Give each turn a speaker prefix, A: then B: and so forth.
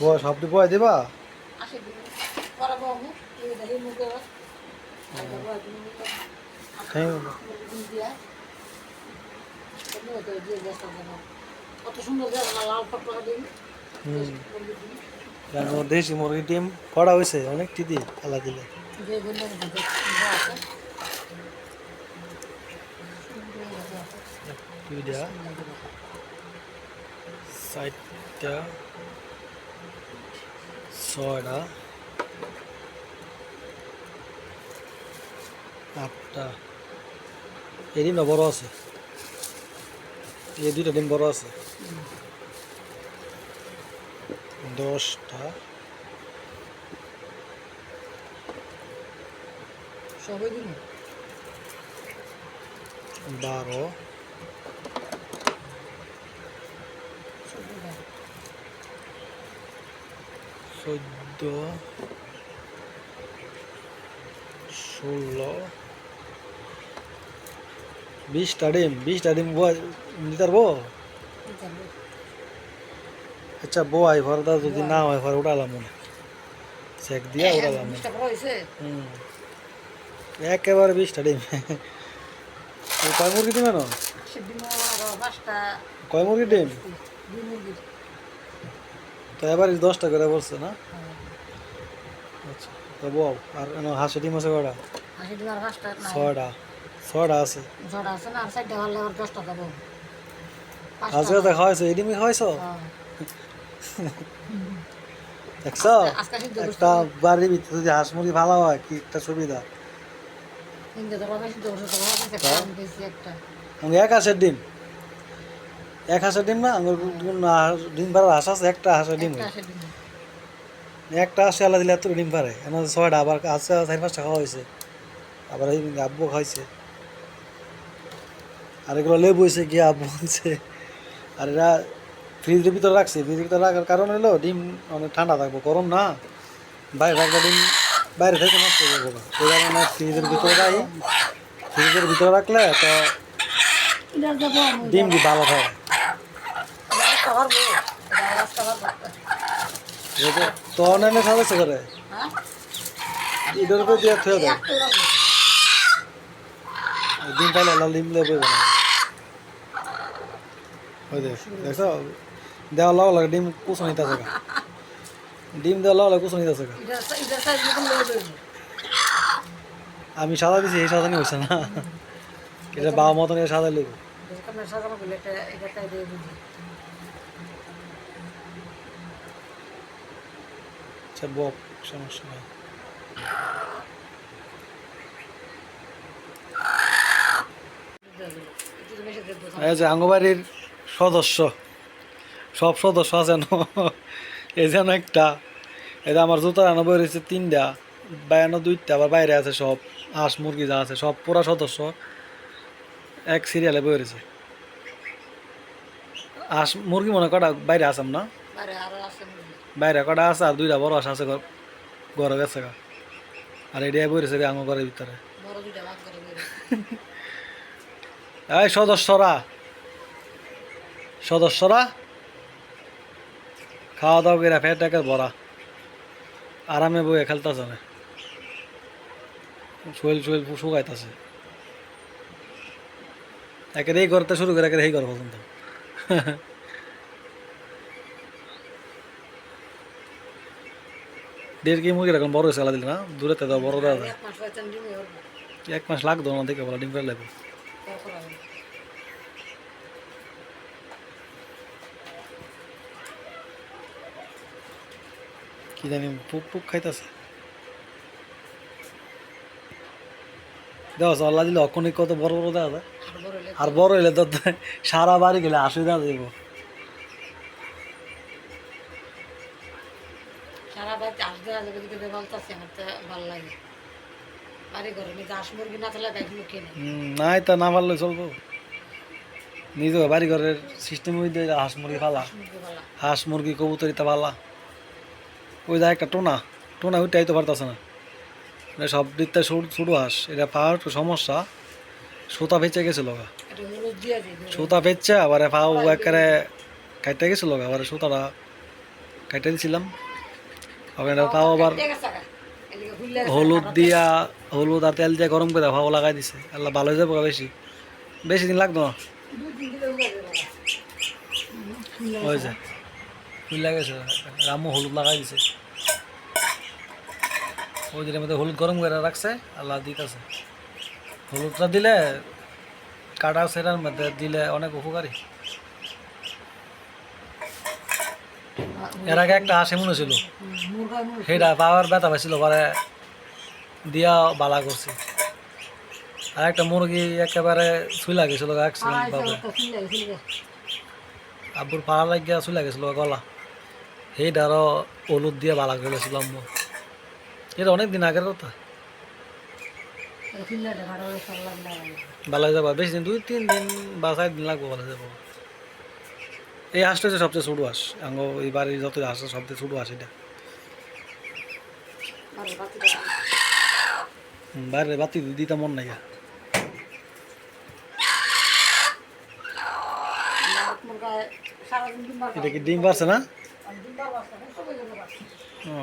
A: বয় সবটি বয় দিবা? দেশি মুরগির ডিম করা হয়েছে অনেক টিদি আলা দিলে। দুইটা চারটা ছয়টা। আটটা। এই ডিমটা বড় আছে। এই দুইটা ডিম বড় আছে। দশটা।
B: সবাই দিন
A: বারো চোদ্দ ষোলো বিশটা ডিম বিশটা ডিম বয়- নিতে পারব আচ্ছা বয় ঘর দা যদি না হয় ঘরে উঠালাম মনে চেক দিয়া উঠালাম মনে।
B: হয়েছে
A: হুম। একেবারে বিশটা ডিম। কয় মুরগি ডিম কয় মুরগি ডিম? তো এবার দশটা করে পড়ছে না? আচ্ছা তো বউ আর হাঁসের ডিম আছে কয়টা?
B: হাসি দিন আর পাঁচটা
A: ছয়টা ছয়টা আছে?
B: ছটা আছে না আর চারটা ভালো আর দশটা দেবো
A: আজকে তো খাওয়াইছো এই ডিমই খাওয়াইছো? দেখছ? একটা বাড়ির ভিতরে যদি হাঁস মুরগি ভালো হয় কি একটা সুবিধা?
B: আমি
A: এক হাঁসের ডিম? এক হাঁসের ডিম না আমার ডিম পাড়ার হাঁস আছে একটা হাঁসের ডিম।
B: একটা। হাসি
A: হাঁস দিলে এত ডিম পারে এখন ছয়টা আবার আছে চার পাঁচটা খাওয়া হয়েছে। আবার এই আব্বু খাইছে। আর এগুলো লেবু হয়েছে গিয়ে আব্বু আনছে। আর এরা ফ্রিজের ভিতরে রাখছে ফ্রিজের ভিতরে রাখার কারণ হলো ডিম অনেক ঠান্ডা থাকব গরম না। বাইরে রাখলে ডিম বাইরে থেকে নষ্ট হয়ে যাবে। এই কারণে ফ্রিজের ভিতরে রাখি। ফ্রিজের ভিতরে রাখলে তো ডিম কি ভালো থাকে
B: রাস্তা পারব রাস্তা পারব
A: তো সাজাচ্ছে করে
B: হ্যাঁ?
A: এটার উপরে দিয়ে থুয়ে দেয়।
B: একটা
A: পাইলে লাল ডিম লেবে ওই দেখ দেখছ? দেওয়া লাগ লাগে ডিম কুচো নিতে আছে ডিম দেওয়া লাগ লাগে কুচো নিতে আছে
B: লেগে
A: আমি সাদা দিছি এই সাদানি হয়েছে না। এটা বাবা মতন সাদা লেবু
B: যেখানে সাজানো বলে এটা এটা তাই দিয়ে দিবি
A: আচ্ছা বক সমস্যা নাই। আঙ্গবাড়ির সদস্য, সব সদস্য আছে না এই যেন একটা এটা আমার জুতা আনো বই রয়েছে তিনটা বায়ানো দুইটা, আবার বাইরে আছে সব, হাঁস, মুরগি যা আছে, সব পুরা সদস্য এক সিরিয়ালে বই রয়েছে। হাঁস, মুরগি মনে কটা বাইরে আসাম না? বাইরে কটা আছে আর দুইটা বড় হাঁস আছে ঘর- ঘরে গেছে গা। আর এটাই বই রয়েছে আঙ্গ ঘরের ভিতরে। এই সদস্যরা। সদস্যরা। খাওয়া দাওয়া করে ফেট একের ভরা। আরামে বয়ে খেলতেছে না। শরীর শরীর শুকাইতেছে। একের এই করতে শুরু করে একের এই কর পর্যন্ত। দেড় কি মুরগি এখন বড় হয়েছে আলাদা দিলে না দূরে তো বড় দেওয়া যায়
B: এক মাস
A: লাগতো না দেখে বলা ডিম করে লাগবে কি জানি পুক পুক খাইতেছে। দেওয়া আল্লাহ দিলে অক্ষণিক কত বড় বড় দেওয়া যায়
B: আর বড়
A: হইলে তো সারা বাড়ি গেলে আশি দেওয়া দিব।
B: ভালো লাগে। বাড়ি ঘরে নিজে হাঁস মুরগি না থাকলে গাছ মুখে নাই
A: তা না পারলে চলবো। নিজে বাড়ি ঘরের সিস্টেম হইতে হাঁস মুরগি পালা। হাঁস মুরগি কবুতরিতা পালা। ওই যায় একটা টোনা টোনা ওইটাই তো পারতেছে না। এটা সব দিকটা ছোটো হাঁস এটা পাওয়ার একটু সমস্যা। সুতা বেঁচে গেছিল গা সুতা বেচছে আবার পাও একেবারে কাটতে গেছিল আবার সুতাটা কাইটে দিছিলাম। ওখানে তাও আবার
B: গেছে,
A: হলুদ দিয়া হলুদ আর তেল দিয়ে গরম করে ভাও লাগাই দিছে। আল্লাহ ভালো হয়ে যাব বেশি। বেশি দিন লাগতো না? হয়ে যায়। ফুল লাগেছে রামু হলুদ লাগাই দিছে। ওই দিনের মধ্যে হলুদ গরম করে রাখছে আল্লাহ দিতেছে। হলুদটা দিলে কাটা সেরার মধ্যে দিলে অনেক উপকারী। এর আগে একটা হাসি মনে ছিল। সেটা পাওয়ার ব্যথা পাইছিল পরে দিয়া বালা করছে আর একটা মুরগি একেবারে ছুই লাগেছিল অ্যাক্সিডেন্ট ভাবে। আব্বুর পাড়া লাগিয়া ছুই লাগেছিল গলা সেইটারও হলুদ দিয়ে বালা করেছিল আম্মু এটা অনেক দিন আগের কথা। ভালো হয়ে যাব বেশি দিন দুই তিন দিন বা চার দিন লাগবো ভালো যাব এই হাঁসটা হচ্ছে সবচেয়ে ছোটো হাঁস আঙ্গ এই বাড়ির যত হাঁস সবচেয়ে ছোটো হাঁস এটা। বাইরে বাতি দিতে মন নাই এটা কি ডিম পারছে না। ও।